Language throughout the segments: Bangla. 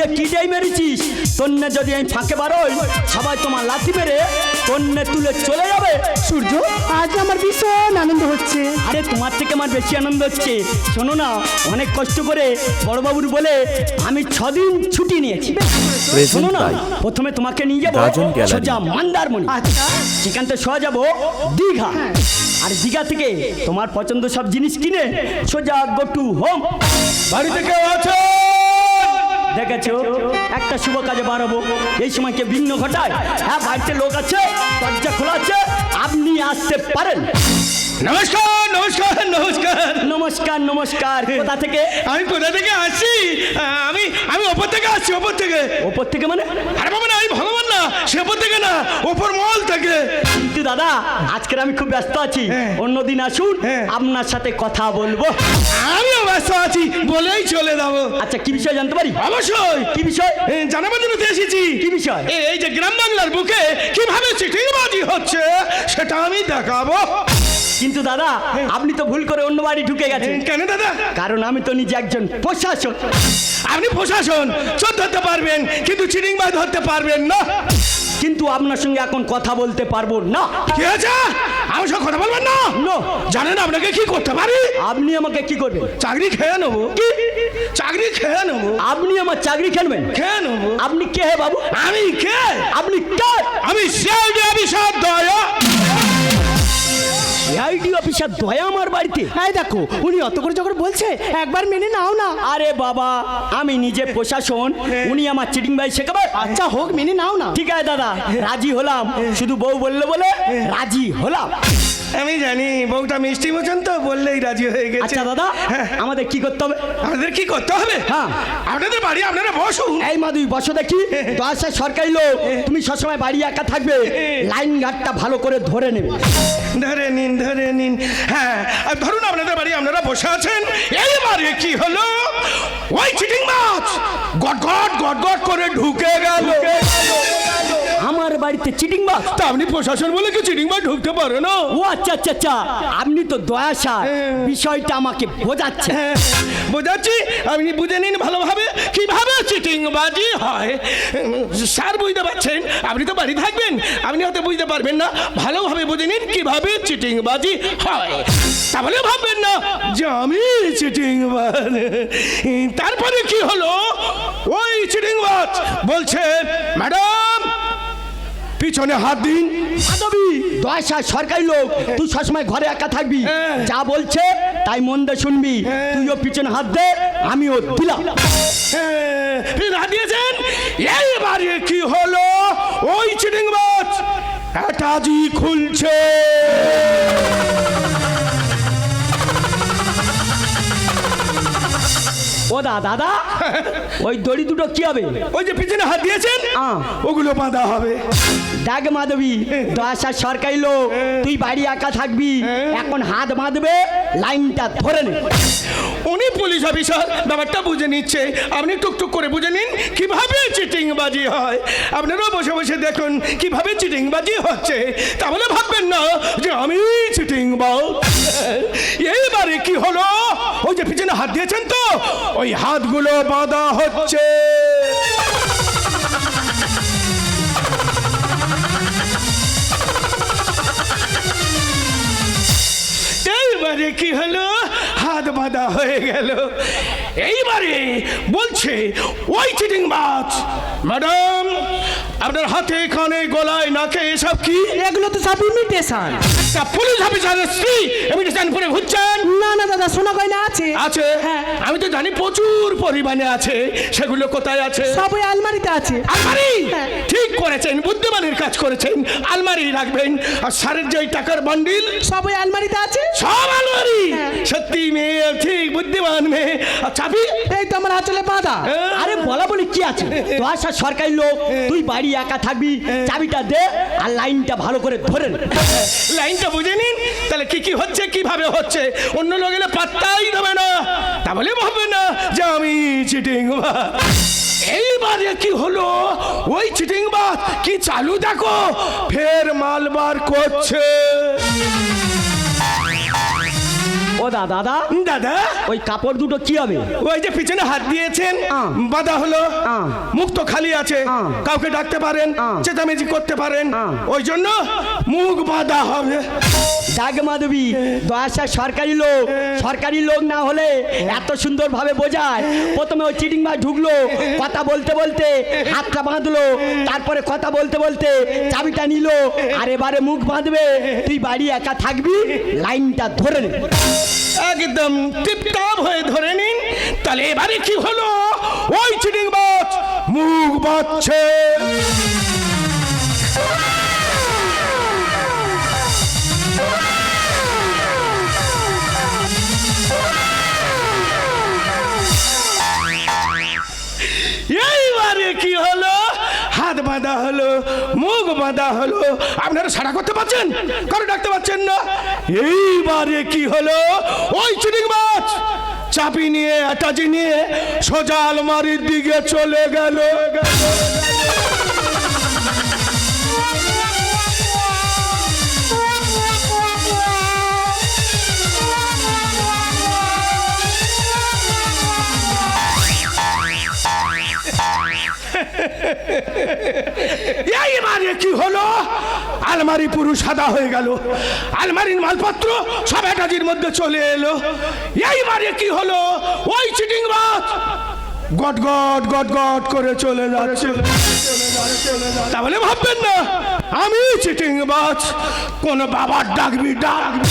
তুই এ কি যাই মেরেছিস? তন্নে যদি আমি ফাঁকে বারোই সবাই তোমার লাথি মেরে তন্নে তুলে চলে যাবে। সূর্য? আজ আমার ভীষণ আনন্দ হচ্ছে। আরে তোমার থেকে আমার বেশি আনন্দ হচ্ছে। শোনো না অনেক কষ্ট করে বড়বাবুর বলে আমি ছদিন ছুটি নিয়েছি। শোনো না প্রথমে তোমাকে নিয়ে যাব সোজা মান্দারমণি। আচ্ছা। সেখান থেকে সোজা যাব দীঘা। আর দীঘা থেকে তোমার পছন্দ সব জিনিস কিনে সোজা গো টু হোম। বাড়িতে কেউ আছে? দেখেছ? একটা শুভ কাজে বাড়াবো। এই সময় কে বিঘ্ন ঘটায়? হ্যাঁ বাড়িতে লোক আছে দরজা খোলা আছে আপনি আসতে পারেন। নমস্কার নমস্কার নমস্কার। নমস্কার নমস্কার। কোথা থেকে? আমি কোথা থেকে আসছি? আমি আমি ওপর থেকে আসছি ওপর থেকে। ওপর থেকে মানে? আরে বাবা না আমি ভগবান না সে ওপর থেকে না ওপর কিন্তু দাদা আজকের আমি খুব ব্যস্ত আছি। হ্যাঁ। অন্যদিন আসুন হ্যাঁ। আপনার সাথে কথা বলব। আমিও ব্যস্ত আছি বলেই চলে যাব। আচ্ছা কি বিষয় জানতে পারি? অবশ্যই। কি বিষয়? জানাবার জন্য এসেছি। কি বিষয়? এই যে গ্রাম বাংলার বুকে কীভাবে চিঠিবাজি হচ্ছে সেটা আমি দেখাবো। কিন্তু দাদা আপনি তো ভুল করে অন্য বাড়ি ঢুকে গেছেন। কেন দাদা? কারণ আমি তো নিজে একজন প্রশাসক। আপনি প্রশাসন চোর ধরতে পারবেন কিন্তু চিটিং বাজ ধরতে পারবেন না। কিন্তু আপনার সঙ্গে এখন কথা বলতে পারব না। কি আছে আমার সঙ্গে কথা বলবেন না? নো জানেন আপনাকে কি করতে পারি? আপনি আমাকে কি করবেন? চাকরি খেয়ে নেব। কি? চাকরি খেয়ে নেব। আপনি আমার চাকরি খেলবেন খেয়ে নেব। আপনি কে হে বাবু? আমি কে? আপনি কে? আমি সেই অফিসার দয়া। আইডি অফিসার দয়া আমার বাড়িতে। এই দেখো উনি অত করে যখন বলছে একবার মেনে নাও না। আরে বাবা আমি নিজে প্রশাসন উনি আমার চিটিং ভাই শেখাবে আচ্ছা হোক মেনে নাও না। ঠিক আছে দাদা রাজি হলাম। শুধু বউ বললে বলে রাজি হলাম। আমি জানি বউটা মিষ্টি মোচন তো বললেই রাজি হয়ে গেছে। আচ্ছা দাদা হ্যাঁ। আমাদের কি করতে হবে? আমাদের কি করতে হবে? হ্যাঁ। আপনাদের বাড়ি আপনারা বসুন। এই মাধুই বসো দেখি। দশটা সরকারি লোক তুমি সবসময় বাড়ি একা থাকবে। লাইন ঘাটটা ভালো করে ধরে নেবে। ধরে নিন ধরে নিন হ্যাঁ আর ধরুন আপনাদের বাড়ি আপনারা বসে আছেন। এইবারে কি হলো? ওই চিটিং মাছ! গট গট গট গট করে ঢুকে গেল। আমার বাড়িতে চিটিং বাস তা আপনি প্রশাসন বলে কি চিটিং মাছ ঢুকতে পারে না? ও আচ্ছা আচ্ছা আচ্ছা। আপনি তো দয়া স্যার বিষয়টা আমাকে বোঝাচ্ছে। হ্যাঁ, বোঝাচ্ছি? আপনি বুঝে নিন ভালোভাবে কীভাবে চিটিং বাজি হয়। স্যার বুঝতে পারছেন? আপনি তো বাড়ি থাকবেন। আপনি হয়তো বুঝতে পারবেন না। ভালোভাবে বুঝে নিন কীভাবে চিটিং বাজি হয়। তাহলে ভাববেন না যে আমি চিটিং বাজ। তারপরে কি হলো? ওই চিটিং বাজ বলছে ম্যাডাম পিছনে হাত দিন। মাধবী দয়া সরকারি লোক তুই সবসময় ঘরে একা থাকবি। হ্যাঁ। যা বলছে তাই মন দিয়ে শুনবি তুইও পিছনে হাত দে আমিও দিলাম। হ্যাঁ, দিয়েছেন? এইবারে কি হলো? ওই চিটিং মাছ অ্যাটাজি খুলছে। ও দা দাদা ওই দড়ি দুটো কি হবে? ওই যে পিছনে হাত দিয়েছেন। ওগুলো বাঁধা হবে। দেখ মাধবী দশ আর সরকারি লোক তুই বাড়ি একা থাকবি এখন হাত বাঁধবে লাইনটা ধরে নে। উনি পুলিশ অফিসার। ব্যাপারটা বুঝে নিচ্ছে। আপনি টুকটুক করে বুঝে নিন, কীভাবে চিটিংবাজি হয়। আপনারাও বসে বসে দেখুন, কীভাবে চিটিংবাজি হচ্ছে। তাহলে ভাববেন না যে আমি চিটিং বাজ এইবারে কি হলো? ওই যে পিছনে হাত দিয়েছেন তো? ওই হাতগুলো বাঁধা হচ্ছে। এইবারে কি হলো? বাঁধা হয়ে গেল। এইবারে বলছে ওই চিটিং মাছ ম্যাডাম আপনার হাতে কানে গলায় নাকে এসব কি? এগুলো তো সব ইমিটেশন তা পুলিশ অফিসারের স্ত্রী ইমিটেশন করে ঘুরছেন। না না দাদা সোনা গয়না আছে। আছে? হ্যাঁ। আমি তো জানি প্রচুর পরিমাণে আছে। সেগুলো কোথায় আছে? সব ওই আলমারিতে আছে। আলমারি? হ্যাঁ। ঠিক করেছেন বুদ্ধিমানের কাজ করেছেন। আলমারি রাখবেন। আর সারের যে টাকার বান্ডিল সব ওই আলমারিতে আছে? সব আলমারি? হ্যাঁ। সত্যি মেয়ে ঠিক বুদ্ধিমান মেয়ে। আর চাবি? এই তো আমার আঁচলে বাঁধা। আরে বলা বলি কি আছে? দয়া স্যার সরকারি লোক তুই বাড়ি একা থাকবি চাবিটা দে আর লাইনটা ভালো করে ধরে লাইনটা বুঝে নিন তাহলে কি কি হচ্ছে কীভাবে হচ্ছে? অন্য লোক এলে পাত্তাই দেবে না তাহলে ভাববে না যে আমি চিটিং এইবারে কি হলো ওই চিটিং বাস কি চালু দেখো ফের মালবার করছে। ও দা দাদা দাদা। ওই কাপড় দুটো কি হবে? ওই যে পিছনে হাত দিয়েছেন। বাধা হলো। মুখ তো খালি আছে। কাউকে ডাকতে পারেন। চেঁচামেচি করতে পারেন। ওই জন্য মুখ বাঁধা হবে। ডাক মাধবী দয়াশা সরকারি লোক সরকারি লোক না হলে এত সুন্দর ভাবে বোঝায় প্রথমে ওই চিটিং মাছ ঢুকলো কথা বলতে বলতে হাতটা বাঁধলো তারপরে কথা বলতে বলতে চাবিটা নিল আর এবারে মুখ বাঁধবে তুই বাড়ি একা থাকবি লাইনটা ধরে নে। একদম টিপটাপ হয়ে ধরে নিন। তাহলে এবারে কি হলো? ওই চিটিং বাজ, মুখ বাঁধছে এইবারে কি হলো? বাঁধা হলো, মুখ বাঁধা হলো। আপনারা সাড়া করতে পারছেন? কারও ডাকতে পারছেন না? এইবারে কি হলো? ওই চিটিং মাছ! চাপি নিয়ে অ্যাটাচি নিয়ে সোজা আলমারির দিকে চলে গেল গেল। এইবারে কি হলো? আলমারি পুরো সাদা হয়ে গেল। আলমারির মালপত্র সব অ্যাটাচির মধ্যে চলে এলো। এইবারে কি হলো? ওই চিটিং মাছ গট গট গট গট করে চলে যাচ্ছে। তাহলে ভাববেন না, আমি চিটিং বাজ কোন বাবার ডাকবি ডাকবি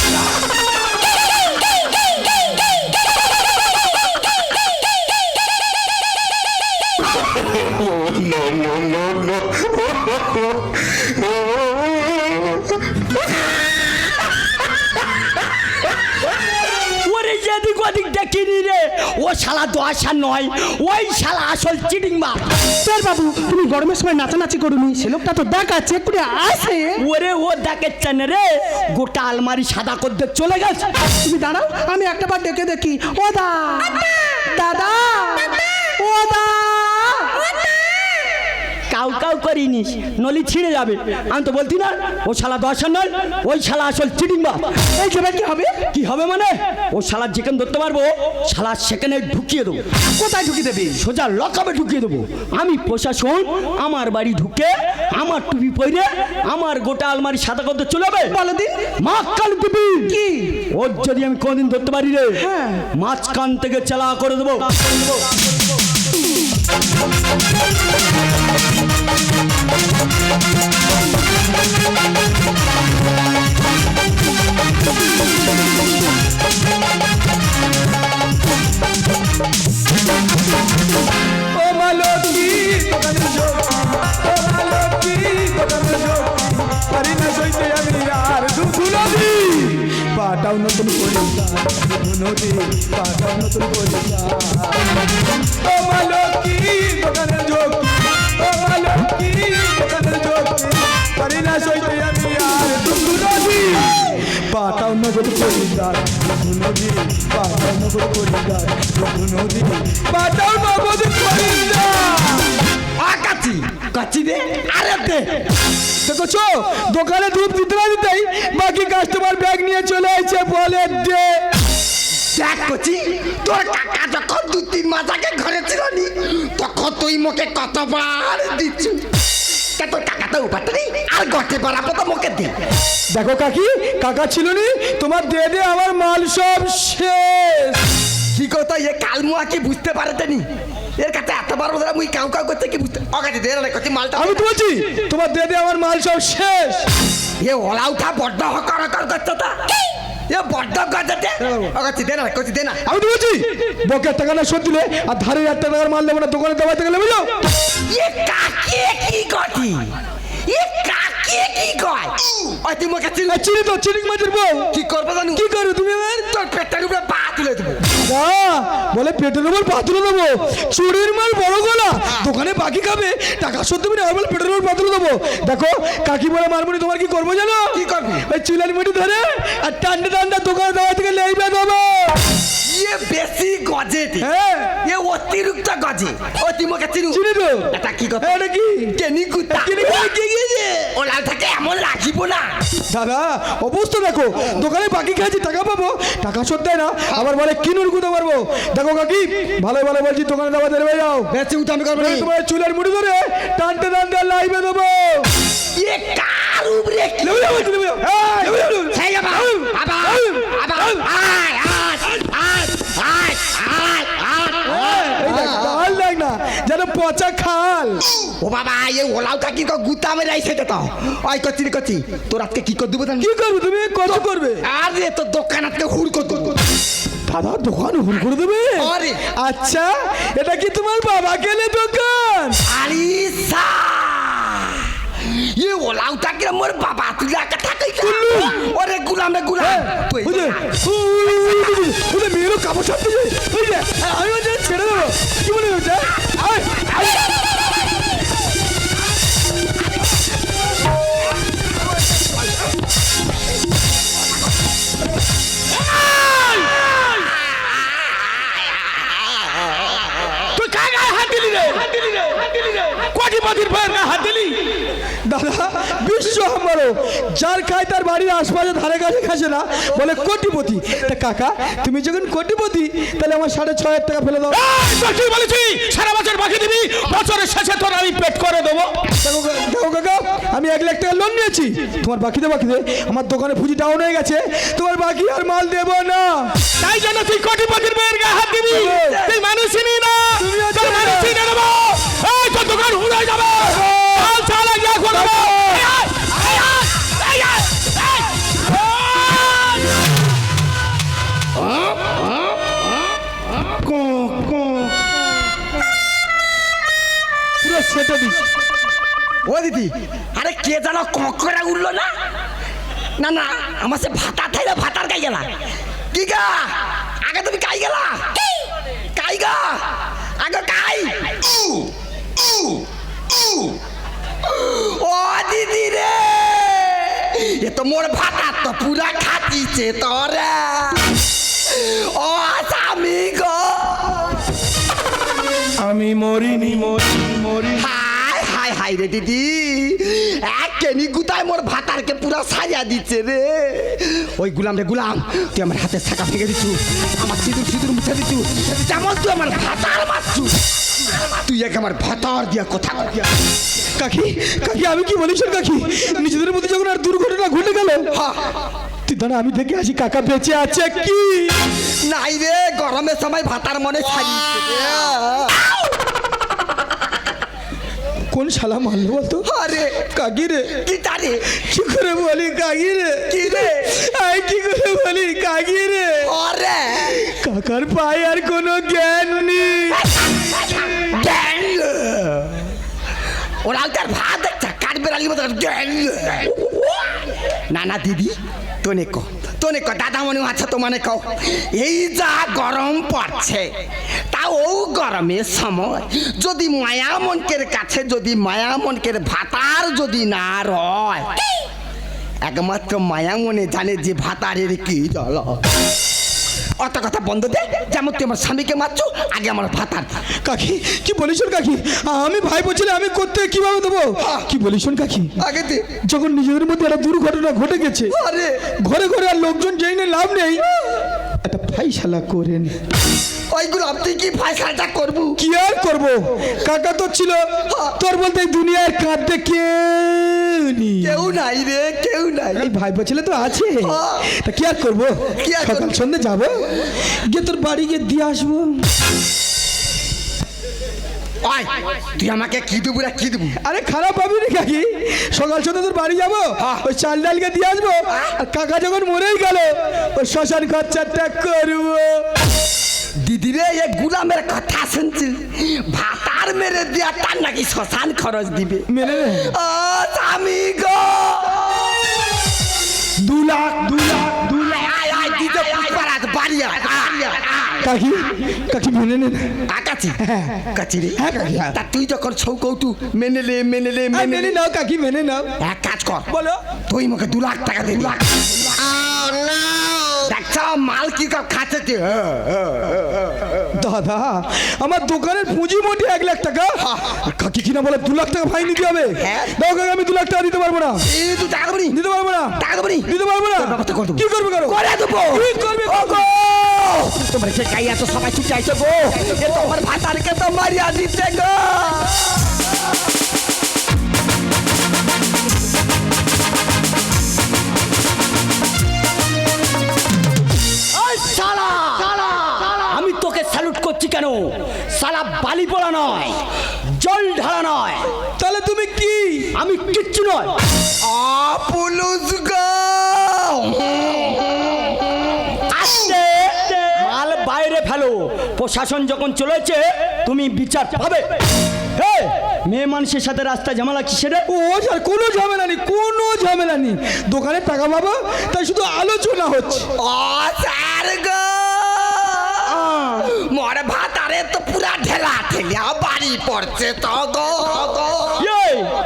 ওরে যেদিক ওদিক দেখিনি রে ও শালা দোয়াশা নয় ওই শালা আসল চিটিং মাছ স্যার বাবু তুমি গরমের সময় নাচানাচি করুনি সে লোকটা তো দেখাচ্ছে একটু আসে ওরে ও দেখেছেন রে গোটা আলমারি সাদা করতে চলে গেছে। তুমি দাঁড়াও আমি একটা বার ডেকে দেখি। ও দা দাদা ও দা। কাউ কাউ করিনিস নলি ছিঁড়ে যাবে। আমি তো বলছি না ও শালা দর্শন নয় ওই শালা আসল চিটিং বাপ। এই যেবার কি হবে? কি হবে মানে? ও শালা যেখানে ধরতে পারব শালা সেখানে ঢুকিয়ে দেবো। কোথায় ঢুকিয়ে দেবে? সোজা লকাবে ঢুকিয়ে দেবো। আমি প্রশাসন আমার বাড়ি ঢুকে আমার টুপি পরে আমার গোটা আলমারি সাদা করতে চলে যাবে। বলো দিন মা কাল টুপি। কি? ওর যদি আমি কোনদিন ধরতে পারি রে হ্যাঁ। মাঝখান থেকে চালা করে দেবো। পাটাও নতুন দুধু নদী পাটাও নতুন মালতী পাটাও নগদ পরিচার দুধু নদী পাটাও নগদ পরিচার দুধু নদী পাটাও নগদ পরিচার কাচি কাচি দে, আরে দে। দেখছ? দোকানে ধূপ দিতে না দিতেই বাকি কাস্টমার ব্যাগ নিয়ে চলে আসছে বলে দে। দেখ কচি, তোর কাকা যখন দু তিন মাস আগে ঘরে ছিল তখন তুই মুখে কতবার দিচ্ছু তা তোর কাকা তো উপাতে নেই আর গটে বাড়াবো তো মুখে দে দেখো কাকি কাকা ছিল নি তোমার দে দে আমার মাল সব শেষ। কি কথা এ কালমুয়া কি বুঝতে পারেতে নি এর কাছে এত বড় ধরে মুই কাউ কাউ করতে কি বুঝতে অগাছে দে রে কচি মালটা আমি তো বলছি তোমার দে দে আমার মাল সব শেষ। এ ওলা উঠা বড্ড হকর হকর করতে তা। এ বড্ড গজাতে অগাছে দে না কচি দে না আমি তো বলছি বকের টাকা না শোধ দিলে আর ধারে একটা টাকার মাল দেবো না দোকানে দেওয়াতে গেলে বুঝলো? এ কাকে কি কটি? এ কাকে কি কয়? ওই তুই মুখে চিনি তো চিনিক মাছের বউ। কি করবে জানু? কি করো তুমি এবার তোর পেটের উপরে পা তুলে দেবো। বলে পেটের উপর পাতুলে দেবো। চুরির মাল বড় গলা। দোকানে বাকি খাবে। টাকা সত্যি না বলে পেটের উপর পাতুলে দেবো। দেখো কাকি বলে মারমুনি তোমার কি করব জানো? কি করবি? ওই চুলের মুঠি ধরে আর টান্ডা টান্ডা দোকানে দেওয়া থেকে লেইবে দেবো ইয়ে বেশি গজে। হ্যাঁ। এ অতিরিক্ত গজে। মুখে চিনু। চিনি তো। এটা কি কথা? এটা কি? কেনি কুতা কেনি কি ওলা থেকে এমন রাখিব না। দাদা অবস্থা দেখো। দোকানে বাকি খেয়েছি টাকা পাবো। টাকা দেয় না। আবার বলে কিনুর গুঁতো মারবো। দেখো কাকি ভালো ভালো বলছি দোকানে দাবা দেবে যাও। উঠামি করব নাহলে তোমার চুলের মুড়ি ধরে টানতে টানতে লাইভে দেবো। এ কার উপরে যেন পচা খাল। ও বাবা এই কি গুতা মেরে আইছে তো। ওই কচি রে কচি তোর আজকে কি করে দেবো কি করবে তুমি কত করবে? আরে তোর দোকান আজকে হুড় করে দেবো। দাদা দোকান ওপেন করে দেবে? আরে। আচ্ছা এটা কি তোমার বাবা গেলে দোকান? আরিসা ये ওলাউটা কি মোর বাবা তুই একা থাকাই ওরে গুলাম রে গুলাম। তুই কাকা তুমি যখন কোটিপতি তাহলে আমার সাড়ে ছ হাজার টাকা ফেলে দাও। কি বলেছি? সারা বছর বাকি দিবি বছরের শেষে তোর আমি পেট করে দেবো। দেখো কাকা আমি এক লাখ টাকা লোন নিয়েছি। তোমার বাকি বাকিতে বাকিতে আমার দোকানে পুঁজি ডাউন হয়ে গেছে। তোমার বাকি আর মাল দেবো না। তাই জন্য তুই কোটিপতির মেয়ের গায়ে হাত দিবি। তুই মানুষই না। ও দিদি আরে কে জানো ককরা উঠল না? না না, আমার সে ভাতা থাইলে ভাতার গাই গেলা। কি গা? আগে তুমি কাই গেলা? কাই গা? আগে কাই। ও দিদি রে! এ তো মোর ভাতা তো পুরা খাতিছে তোরা। ও স্বামী গো। আমি মরিনি মরিনি। মরি হাই রে দিদি। এক কেনি গুতায় মোর ভাতারকে পুরা সাজা দিচ্ছে রে। ওই গুলাম রে গুলাম তুই আমার হাতে ছাকা ফেঁকে দিছু আমার সিঁদুর সিঁদুর মুছে দিছু যেমন তুই আমার ভাতার মারছু। তুই এক আমার ভাতার দিয়া কথা কর। কাকি কাকি আমি কি বলিস কাকি? নিজেদের মধ্যে যখন আর দুর্ঘটনা ঘটে গেল তুই দাঁড়া আমি দেখে আসি কাকা বেঁচে আছে কি? নাই রে গরমের সময় ভাতার মনে ছাড়িয়েছে কোন শালা মারলো বলতো? আরে। কাকি রে কি তারে? কি করে বলি কাকি রে কি রে? আই কি করে বলি কাকি রে আরে। কাকার পায়ে আর কোনো জ্ঞান নেই। গ্যাং ওরা তার ভাত কাটবে লাগবে তার গ্যাং না না দিদি তোনে কো। তোনে কো আছে তো মানে কও এই যা গরম পড়ছে তা ও গরমের সময়। যদি মায়া মনকের কাছে, যদি মায়া মনকের ভাতার যদি না রয়, একমাত্র মায়া মনে জানে যে ভাতারের কি জল। অত কথা বন্ধ দে। যেমন তুই আমার স্বামীকে মারছো আগে আমার ভাতার। কাকি কি বলিস কাকি? আমি ভাই বলছিলাম আমি করতে কীভাবে দেবো? কি বলিস কাকি? আগে যখন নিজেদের মধ্যে একটা দুর্ঘটনা ঘটে গেছে আরে। ঘরে ঘরে আর লোকজন যেই না লাভ নেই। একটা ফাইসালা করেন। ওইগুলো আপনি কি ফাইসালটা করব? কি আর করব? কাকা তো ছিল তোর বলতে দুনিয়ার কাঁদতে কেউ নেই। কেউ নাই রে কেউ নাই। এই ভাই ছেলে তো আছে। তা কি আর করব? কি আর সকাল? সন্ধ্যে যাব গিয়ে তোর বাড়ি গিয়ে দিয়ে আসব। ওই তুই আমাকে কি দেবো রে কি দেবো? আরে খারাপ পাবি রে কাকি? সকাল সন্ধ্যে তোর বাড়ি যাব ওই চাল ডালকে দিয়ে আসব আর কাকা যখন মরেই গেল ওই শ্মশান খরচাটা করব। দিদি রে এ গুলামের কথা শুনছি। ভাতার মেরে দিয়া তার নাকি শ্মশান খরচ দিবে। নে। ও স্বামী গো। দু লাখ দু লাখ দু আয়, আয়, আয়, দিতে পুষ্পারাজ, বাড়ি আয়, আয়, আয়। কাকি কাকি মেনে নে। না। আকাছি কাছি রে। হ্যাঁ, কাকি, হ্যাঁ। তা তুই যখন ছৌকৌটু মেনে লে মেনে লে আর মেনে মেনে লে। নাও কাকি মেনে নাও। এক কাজ কর। বলো। তুই আমাকে দু লাখ টাকা দে দেখছ মাল কি কাপ খাচ্ছে গাধা আমার দোকানের পুঁজি মোটে এক লাখ টাকা। কাকি কিনা বলে দু লাখ টাকা ফাইন দিতে হবে। হ্যাঁ। দাও কাকা আমি দু লাখ টাকা দিতে পারব না। তুই টাকা দেবনি দিতে পারব না। টাকা দেবনি দিতে পারব না। কি করবে করো? করে দেবো। কি করবে! তোমরা সে কাইয়া তো সবাই ছুটে আইছো গো। এ তোমার ভাতারকে তো মারিয়া দিতে গো। প্রশাসন যখন চলেছে তুমি বিচার পাবে। মেয়ে মানুষের সাথে রাস্তা ঝামেলা কি সেটা ও স্যার কোনো ঝামেলা নেই কোনো ঝামেলা নেই। দোকানে টাকা পাবো তাই শুধু আলোচনা হচ্ছে। মরে ভাত আরে তো পুরা ঢেলা ঠেলিয়া বাড়ি পড়ছে তো গো গো।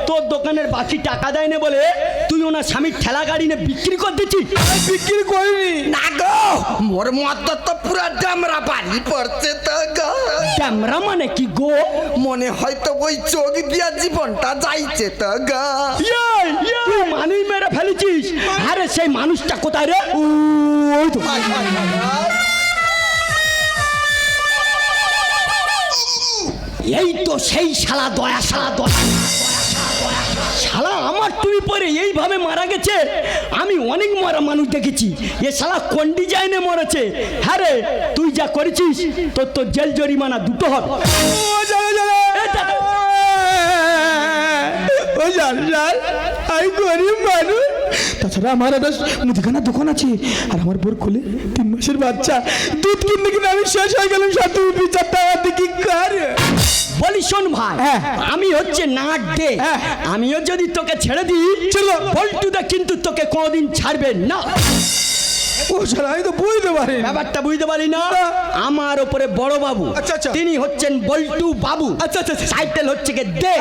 তোর দোকানের বাকি টাকা দেয় না বলে তুই ওনার স্বামীর ঠেলা গাড়ি নিয়ে বিক্রি করে দিচ্ছিস? বিক্রি করিনি। না গো মোর মত তো পুরা ডামরা বাড়ি পড়ছে তো গো। ক্যামেরা মানে কি গো? মনে হয়তো ওই চোখ দিয়া জীবনটা যাইছে তো গো। তুই মানুষ মেরে ফেলেছিস? আরে সেই মানুষটা কোথায় রে? উ, ওই তো। এই তো সেই শালা দয়া শালা দয়া। শালা আমার তুমি পরে এইভাবে মারা গেছে? আমি অনেক মরা মানুষ দেখেছি। এ শালা কোন ডিজাইনে মরেছে? হ্যাঁ রে তুই যা করেছিস তোর তোর জেল জরিমানা দুটো হবে। আমি গরিব মানুষ। তাছাড়া আমার একটা মুদিখানা দোকান আছে। আর আমার বোর খুলে তিন মাসের বাচ্চা। দুধ কিনতে কিনে আমি শেষ হয়ে গেলাম সাথে বিচার টাকা দিয়ে কি কর? বলি শোন ভাই হ্যাঁ। আমি হচ্ছে নাট দে হ্যাঁ। আমিও যদি তোকে ছেড়ে দিই চলো পল্টুদা কিন্তু তোকে কোনোদিন ছাড়বে না বুঝতে পারি ব্যাপারটা বুঝতে পারি না আমার ওপরে বড় বাবু আচ্ছা আচ্ছা তিনি হচ্ছেন বল্টু বাবু আচ্ছা আচ্ছা টাইটেল হচ্ছে কে দে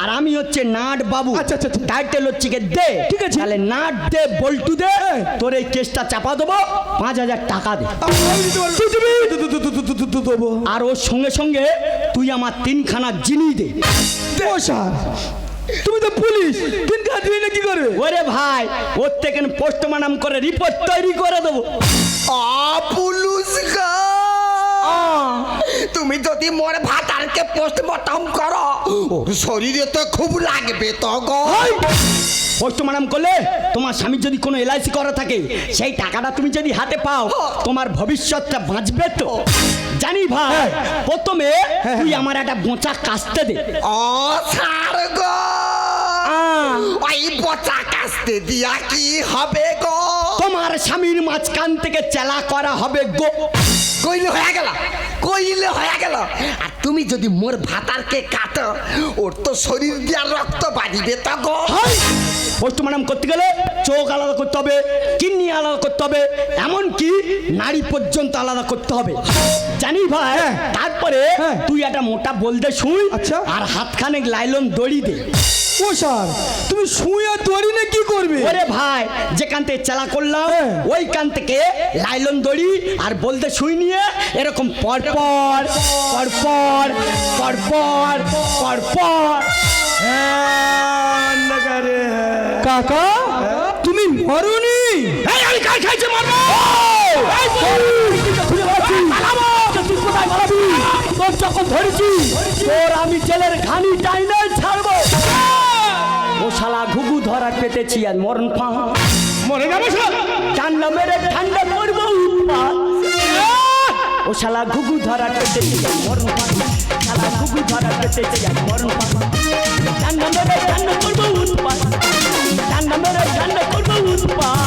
আর আমি হচ্ছে নাট বাবু আচ্ছা আচ্ছা টাইটেল হচ্ছে কে দে ঠিক আছে তাহলে নাট দে বল্টু দে তোর এই কেসটা চাপা দেবো পাঁচ হাজার টাকা দে আর ওর সঙ্গে সঙ্গে তুই আমার তিনখানা জিনি দে স্যার তুমি তো পুলিশ। তিন কাজ না কি করবে ওরে ভাই ওর থেকে পোস্টমার্টম করে রিপোর্ট তৈরি করে দেবো। পুলুস গো তুমি যদি মোর ভাতারকে পোস্টমর্টম করো ওর শরীরে তো খুব লাগবে তো গো। পোস্টমার্টম করলে তোমার স্বামী যদি কোনো এলআইসি করা থাকে সেই টাকাটা তুমি যদি হাতে পাও তোমার ভবিষ্যৎটা বাঁচবে তো। জানি ভাই প্রথমে তুই আমার একটা বোঁচা কাস্তে দে। ও স্যার গো। ওই বচা কাস্তে দিয়া কি হবে গো? তোমার স্বামীর মাঝখান থেকে চেলা করা হবে গো। কইলে হয়ে গেল কইলে হয়ে গেল। আর তুমি যদি মোর ভাতারকে কাটো ওর তো শরীর দিয়া রক্ত বাড়িবে তো গো। পোস্টমার্টম করতে গেলে চোখ আলাদা করতে হবে কিডনি আলাদা করতে হবে এমনকি নারী পর্যন্ত আলাদা করতে হবে। জানি ভাই তারপরে হ্যাঁ। তুই একটা মোটা বলতে শুই আচ্ছা। আর হাতখানে লাইলন দড়ি দে। ও স্যার তুমি শুয়ে দড়ি না কি করবে? ওরে ভাই যেখান থেকে চেলা করলাম হ্যাঁ। ওইখান থেকে লাইলন দড়ি আর বলতে শুই নিয়ে এরকম পরপর পরপর পরপর পরপর কাকা তুমি মরুনি? এই আমি কার খাইছে মারবো? তোর যখন ধরেছি তোর আমি জেলের ঘানি টাইনে ছাড়বো। শালা ঘুঘু ধরা পেতেছি আর মরণ পা মরে যাব ঠান্ডা মেরে ঠান্ডা করব উৎপাত। ও শালা ঘুঘু ধরা পেতেছি আর মরণ পা শালা ঘুঘু ধরা পেতেছি আর মরণ পা ঠান্ডা মেরে ঠান্ডা করব উৎপাত। ঠান্ডা মেরে ঠান্ডা করব উৎপাত।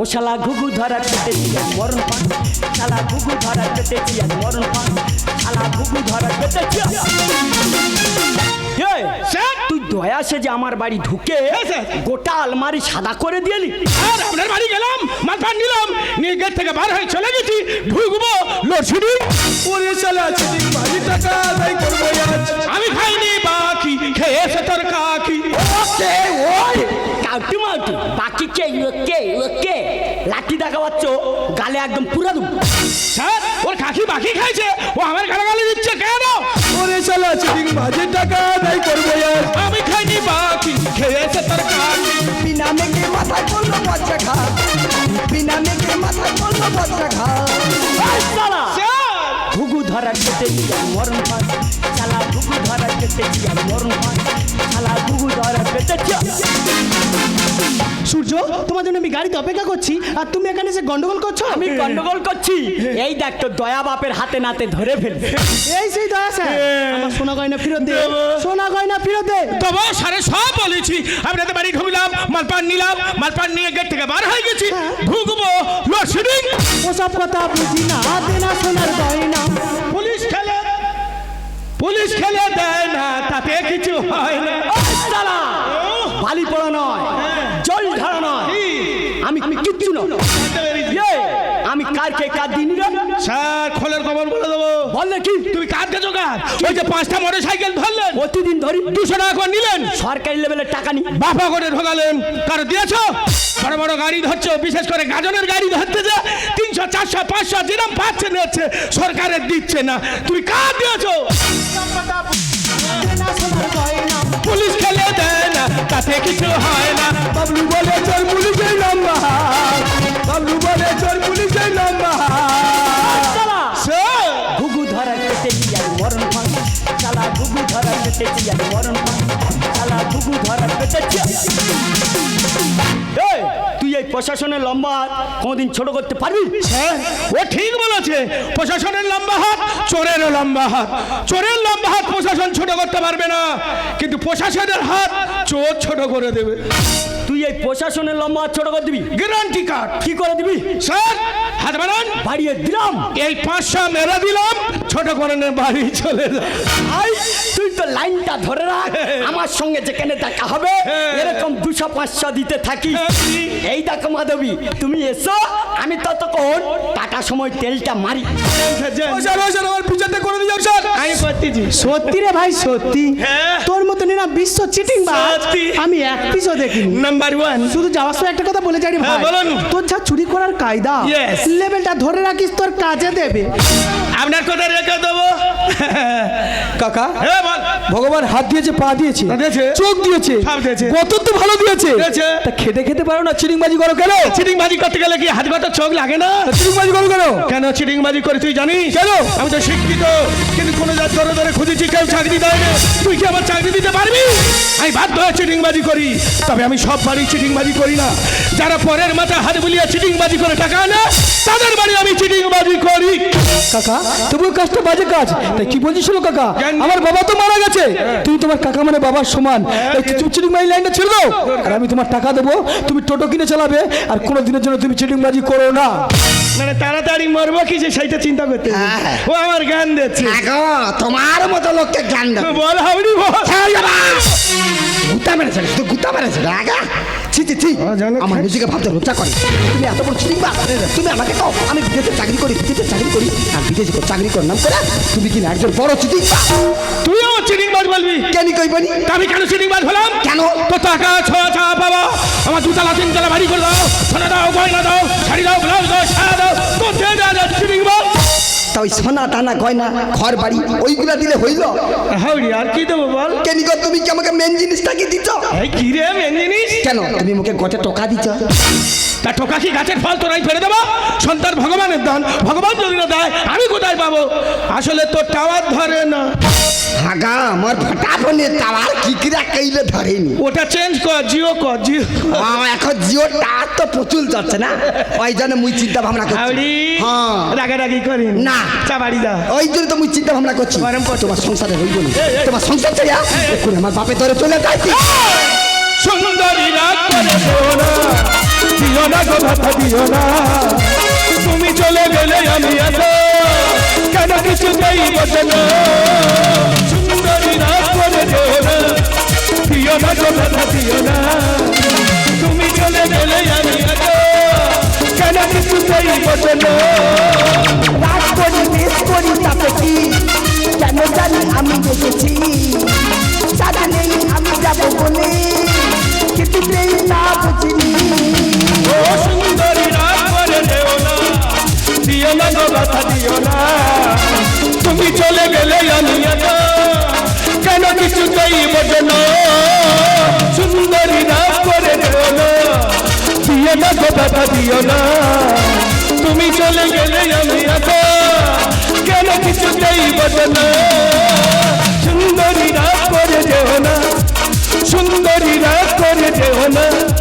ও শালা ঘুঘু ধরা পেতেছি আর মরণ পান শালা ঘুঘু ধরা পেতেছি আর মরণ পান শালা ঘুঘু ধরা পেতেছি তুই দয়া সে যে আমার বাড়ি ঢুকে গোটা আলমারি সাদা করে দিলি? আর আপনার বাড়ি গেলাম মালপান নিলাম নিয়ে গেট থেকে বার হয়ে চলে গেছি ঢুকবো লোডশেডিং ওরে শালা চিটিং বাজি টাকা আদায় করব আমি খাইনি বাকি খেয়েছে তোর কাকি। ওকে ওই কাউটি মাউটি বাকি কে ওকে ওকে লাঠি দেখা পাচ্ছ গালে একদম পুরা দেবো স্যার ওর কাকি বাকি খাইছে ও আমার গালাগালি দিচ্ছে কেন? ওরে চলে চিটিং বাজির টাকা বজ্রা খা বিনা মেঘে মাথা পড়ল বজ্রা খা ঘুঘু ধরা কেটে দিয়া মরণ পাঁচ চালা ঘুঘু ধরা কেটে দিয়া মরণ কেটে সূর্য তোমার জন্য আমি গাড়িতে অপেক্ষা করছি আর তুমি এখানে এসে গন্ডগোল করছ? আমি গন্ডগোল করছি। এই দেখ তো দয়া বাপের হাতে নাতে ধরে ফেলবে। এই সেই দয়া স্যার। আমার সোনা গয়না ফেরত দে। সোনা গয়না ফেরত দে। তবে সারে সব বলেছি। আপনাদের বাড়ি ঢুকলাম মালপান নিলাম মালপান নিয়ে গেট থেকে বার হয়ে গেছি। ঢুকবো লোডশেডিং ওসব কথা বুঝি না দেনা সোনার গয়না। পুলিশ খেলে পুলিশ খেলে দেয় না তাতে কিছু হয় না। বালি পড়া নয় জল ঢালা নয়। আমি আমি কিচ্ছু নয়। আমি কারকে কার দিন রে? স্যার খোলের খবর বলে দেবো। বললে কি? তুমি কাঁদকে জোগাড় ওই যে পাঁচটা মোটর সাইকেল ধরলেন। প্রতিদিন ধরি। দুশো টাকা করে নিলেন। সরকারি লেভেলের টাকা নি। বাপা করে ঢোকালেন। কারও দিয়েছ? বড় বড় গাড়ি ধরছো বিশেষ করে গাজনের গাড়ি ধরতে যে তিনশো চারশো পাঁচশো যেরকম পাচ্ছে নিচ্ছে সরকারের দিচ্ছে না। তুমি কার দিয়েছ? তাতে কিছু হয় না। বাবলু বলে চল পুলিশের লম্বা। বাবলু বলে চল পুলিশের লম্বা ঘুঘু ধরা কেটে গিয়ে মরণ ফাঁক শালা ঘুঘু ধরা কেটে গিয়ে মরণ ফাঁক শালা ঘুঘু ধরা প্রশাসনের লম্বা হাত কোনদিন ছোট করতে পারবি? হ্যাঁ ও ঠিক বলেছে। প্রশাসনের লম্বা হাত চোরেরও লম্বা হাত। চোরের লম্বা হাত প্রশাসন ছোট করতে পারবে না। কিন্তু প্রশাসনের হাত চোর ছোট করে দেবে। তুই এই প্রশাসনের লম্বা হাত ছোট করে দিবি? গ্যারান্টি কার্ড কি করে দিবি? স্যার হাত বাড়ান। বাড়িয়ে দিলাম। এই পাঁচশো মেরে দিলাম। ছোট করে নে বাড়ি চলে যা। আই তুই তো লাইনটা ধরে রাখ। আমার সঙ্গে যেখানে দেখা হবে এরকম দুশো পাঁচশো দিতে থাকি এই দেখো মাধবী তুমি এসো আমি ততক্ষণ টাকা সময় তেলটা মারি। সত্যি রে ভাই সত্যি। হ্যাঁ। তোর মতো না বিশ্ব চিটিং। আমি এক পিসও দেখিনি। নাম্বার ওয়ান শুধু যাওয়ার সময় একটা কথা বলে যাই হ্যাঁ, ভাই। তোর যা চুরি করার কায়দা লেভেলটা ধরে রাখিস তোর কাজে দেবে। আপনার কথা রেখে দেবো। কাকা? হ্যাঁ বল। ভগবান হাত দিয়েছে পা দিয়েছে চোখ দিয়েছে কত তো ভালো দিয়েছে। তা খেতে খেতে পারো না চিটিংবাজি করো কেন? চিটিং বাজি করতে গেলে কি হাত কথা চোখ লাগে না? চিটিংবাজি করো কেন? কেন চিটিং বাজি করে তুই জানিস? কেন? আমি তো শিক্ষিত কিন্তু কোনো জাত ধরে ধরে খুঁজেছি কেউ চাকরি দেয় না। তুই কি আমার চাকরি দিতে পারবি? আমি বাধ্য হয়ে চিটিং বাজি করি। তবে আমি সব বাড়ি চিটিং বাজি করি না। যারা পরের মাথা হাত বুলিয়ে চিটিং বাজি করে টাকা আনে তাদের বাড়ি আমি চিটিং বাজি করি। কাকা তবুও কাজটা বাজে কাজ। তাই কি বলছিস কাকা। আমার বাবা তো মারা গেছে। তুমি তোমার কাকা মানে বাবার সমান। এই চিটিং বাজি লাইনটা ছেড়ে দাও। আর আমি তোমার টাকা দেবো তুমি টোটো কিনে চালাবে আর কোনো দিনের জন্য তুমি চিটিং বাজি করো না। মানে তাড়াতাড়ি মরবো কি যে সেইটা চিন্তা করতে হ্যাঁ। ও আমার গান দিচ্ছে। তোমার মতো লোককে গান বল হাবড়ি বল। গুতা মেরেছে গুতা মেরেছে আগা ছি ছি ছি জানো, আমার নিজেকে ভাবতে লজ্জা করে। তুমি এত বড় চিটিং বা তুমি আমাকে কও আমি বিদেশে চাকরি করি বিদেশে চাকরি করি। আর বিদেশে করে চাকরি করার নাম করে তুমি কি না একজন বড় চিটিং তুই আমার চিটিং বাজ বলবি কেন কইবনি আমি কেন চিটিং বাজ হলাম? কেন? তো টাকা ছোঁয়া ছা বাবা। আমার দুতলা তিনতলা বাড়ি করে দাও সোনা দাও গয়না দাও শাড়ি দাও ব্লাউজ দাও সায়া দাও। তো দে দে দে চিটিং বাজ তা ওই সোনা টানা গয়না ঘর বাড়ি ওইগুলা দিলে হইল? হাউড়ি আর কি দেবো বল? কেন গো তুমি কি আমাকে মেন জিনিসটা কি দিচ্ছ? এই কি রে মেন জিনিস? কেন? তুমি মুখে গটে টাকা দিচ্ছ? তা টোকা কি গাছের ফল তোরাই ফেলে দেবো? সন্তান ভগবানের দান ভগবান যদি না দেয় আমি কোথায় পাবো? আসলে তো টাওয়ার ধরে না। হাগা আমার ফটাফনে টাওয়ার কি কিরা কইলে ধরেনি। ওটা চেঞ্জ কর জিও কর জিও এখন জিও টাওয়ার তো প্রচুর যাচ্ছে না। ওই জন্য মুই চিন্তা ভাবনা করছি হ্যাঁ। রাগারাগি করি না। চা বাড়ি যা। ওই জন্য তো মুই চিন্তা ভাবনা করছি। তোমার সংসারে হইব না। তোমার সংসার এখন আমার বাপে ধরে চলে যাইছি সুন্দরী রাগ করে দিও না। দিও না গো কথা দিও না। তুমি চলে গেলে আমি এত কেন কিছুতেই বসে না? দিও না দিও না গো কথা দিও না। তুমি চলে গেলে আমি কেন কিছুতেই বসে না রাগ করি বেশ করি তাতে কি? কেন জানি আমি দেখেছি। সাথে নেই আমি যাব বলে। কিছুতেই না বুঝিনি। ও সুন্দরী রাগ করে দিও না। দিও না গো ব্যথা দিও না। তুমি চলে গেলে আমি একা। কেন কিছুতেই বোঝো না সুন্দরী রাগ করে দিও না। দিয়ে না গো ব্যথা দিও না। তুমি চলে গেলে আমি একা। কেন কিছুতেই বোঝো না? সুন্দরী রাগ করে দেও না। সুন্দরী রাগ করে দেও না।